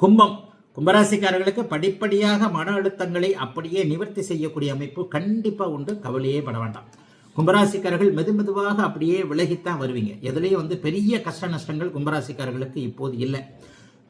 கும்பம். கும்பராசிக்காரர்களுக்கு படிப்படியாக மன அழுத்தங்களை அப்படியே நிவர்த்தி செய்யக்கூடிய அமைப்பு கண்டிப்பாக உண்டு. கவலையே பட வேண்டாம். கும்பராசிக்காரர்கள் மெது மெதுவாக அப்படியே விலகித்தான் வருவீங்க. எதுலேயும் வந்து பெரிய கஷ்ட நஷ்டங்கள் கும்பராசிக்காரர்களுக்கு இப்போது இல்லை.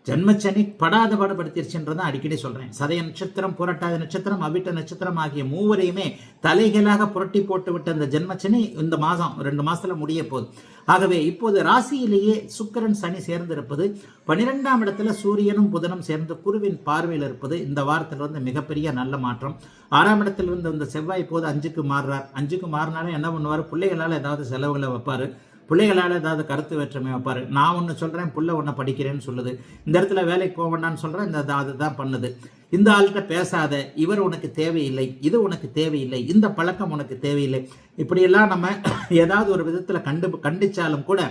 ஜென்மச்சனி படாத பாடுபடுத்திருச்சுன்றதான் அடிக்கடி சொல்றேன். சதய நட்சத்திரம் புரட்டாத நட்சத்திரம் அவிட்ட நட்சத்திரம் ஆகிய மூவரையுமே தலைகளாக புரட்டி போட்டு விட்ட அந்த ஜென்மச்சனி இந்த மாதம் ரெண்டு மாசத்துல முடிய போகுது. ஆகவே இப்போது ராசியிலேயே சுக்கிரன் சனி சேர்ந்திருப்பது பனிரெண்டாம் இடத்துல சூரியனும் புதனும் சேர்ந்து குருவின் பார்வையில் இருப்பது இந்த வாரத்தில் வந்து மிகப்பெரிய நல்ல மாற்றம். ஆறாம் இடத்துல இருந்து இந்த செவ்வாய் போது அஞ்சுக்கு மாறுறார். அஞ்சுக்கு மாறினாலும் என்ன பண்ணுவார்? பிள்ளைகளால் ஏதாவது செலவுகளை வைப்பாரு. பிள்ளைகளால் ஏதாவது கருத்து வேற்றுமை வைப்பார் நான் ஒன்று சொல்கிறேன் புள்ள ஒன்று படிக்கிறேன்னு சொல்லுது. இந்த இடத்துல வேலைக்கு போக வேண்டாம்னு சொல்கிறேன் இந்த அதுதான் பண்ணுது. இந்த ஆள்கிட்ட பேசாத இவர் உனக்கு தேவையில்லை இது உனக்கு தேவையில்லை இந்த பழக்கம் உனக்கு தேவையில்லை. இப்படியெல்லாம் நம்ம ஏதாவது ஒரு விதத்தில் கண்டு கண்டிச்சாலும் கூட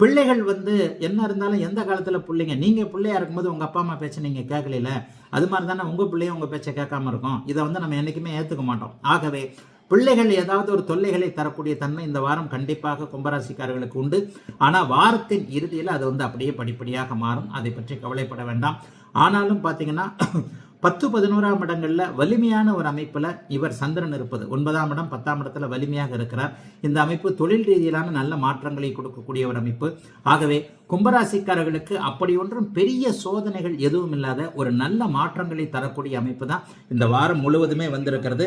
பிள்ளைகள் வந்து என்ன இருந்தாலும் எந்த காலத்தில் பிள்ளைங்க நீங்கள் பிள்ளையா இருக்கும்போது உங்கள் அப்பா அம்மா பேச்சை நீங்கள் கேட்கல அது மாதிரி தானே உங்கள் பிள்ளையும் உங்கள் பேச்சை கேட்காம இருக்கும். இதை வந்து நம்ம என்றைக்குமே ஏற்றுக்க மாட்டோம். ஆகவே பிள்ளைகள் ஏதாவது ஒரு தொல்லைகளை தரக்கூடிய தன்மை இந்த வாரம் கண்டிப்பாக கும்பராசிக்காரர்களுக்கு உண்டு. ஆனால் வாரத்தின் இறுதியில் அது வந்து அப்படியே படிப்படியாக மாறும். அதை பற்றி கவலைப்பட வேண்டாம். ஆனாலும் பார்த்தீங்கன்னா பத்து பதினோராம் இடங்களில் வலிமையான ஒரு அமைப்பில் இவர் சந்திரன் இருப்பது. ஒன்பதாம் இடம் பத்தாம் இடத்துல வலிமையாக இருக்கிறார். இந்த அமைப்பு தொழில் ரீதியிலான நல்ல மாற்றங்களை கொடுக்கக்கூடிய ஒரு அமைப்பு. ஆகவே கும்பராசிக்காரர்களுக்கு அப்படி ஒன்றும் பெரிய சோதனைகள் எதுவும் இல்லாத ஒரு நல்ல மாற்றங்களை தரக்கூடிய அமைப்பு தான் இந்த வாரம் முழுவதுமே வந்திருக்கிறது.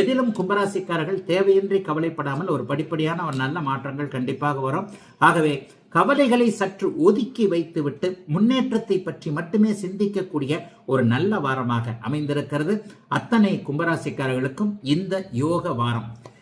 எதிலும் கும்பராசிக்காரர்கள் தேவையின்றி கவலைப்படாமல் ஒரு படிப்படியான ஒரு நல்ல மாற்றங்கள் கண்டிப்பாக வரும். ஆகவே கவலைகளை சற்று ஒதுக்கி வைத்துவிட்டு முன்னேற்றத்தை பற்றி மட்டுமே சிந்திக்கக்கூடிய ஒரு நல்ல வாரமாக அமைந்திருக்கிறது. அத்தனை கும்பராசிக்காரர்களுக்கும் இந்த யோக வாரம்.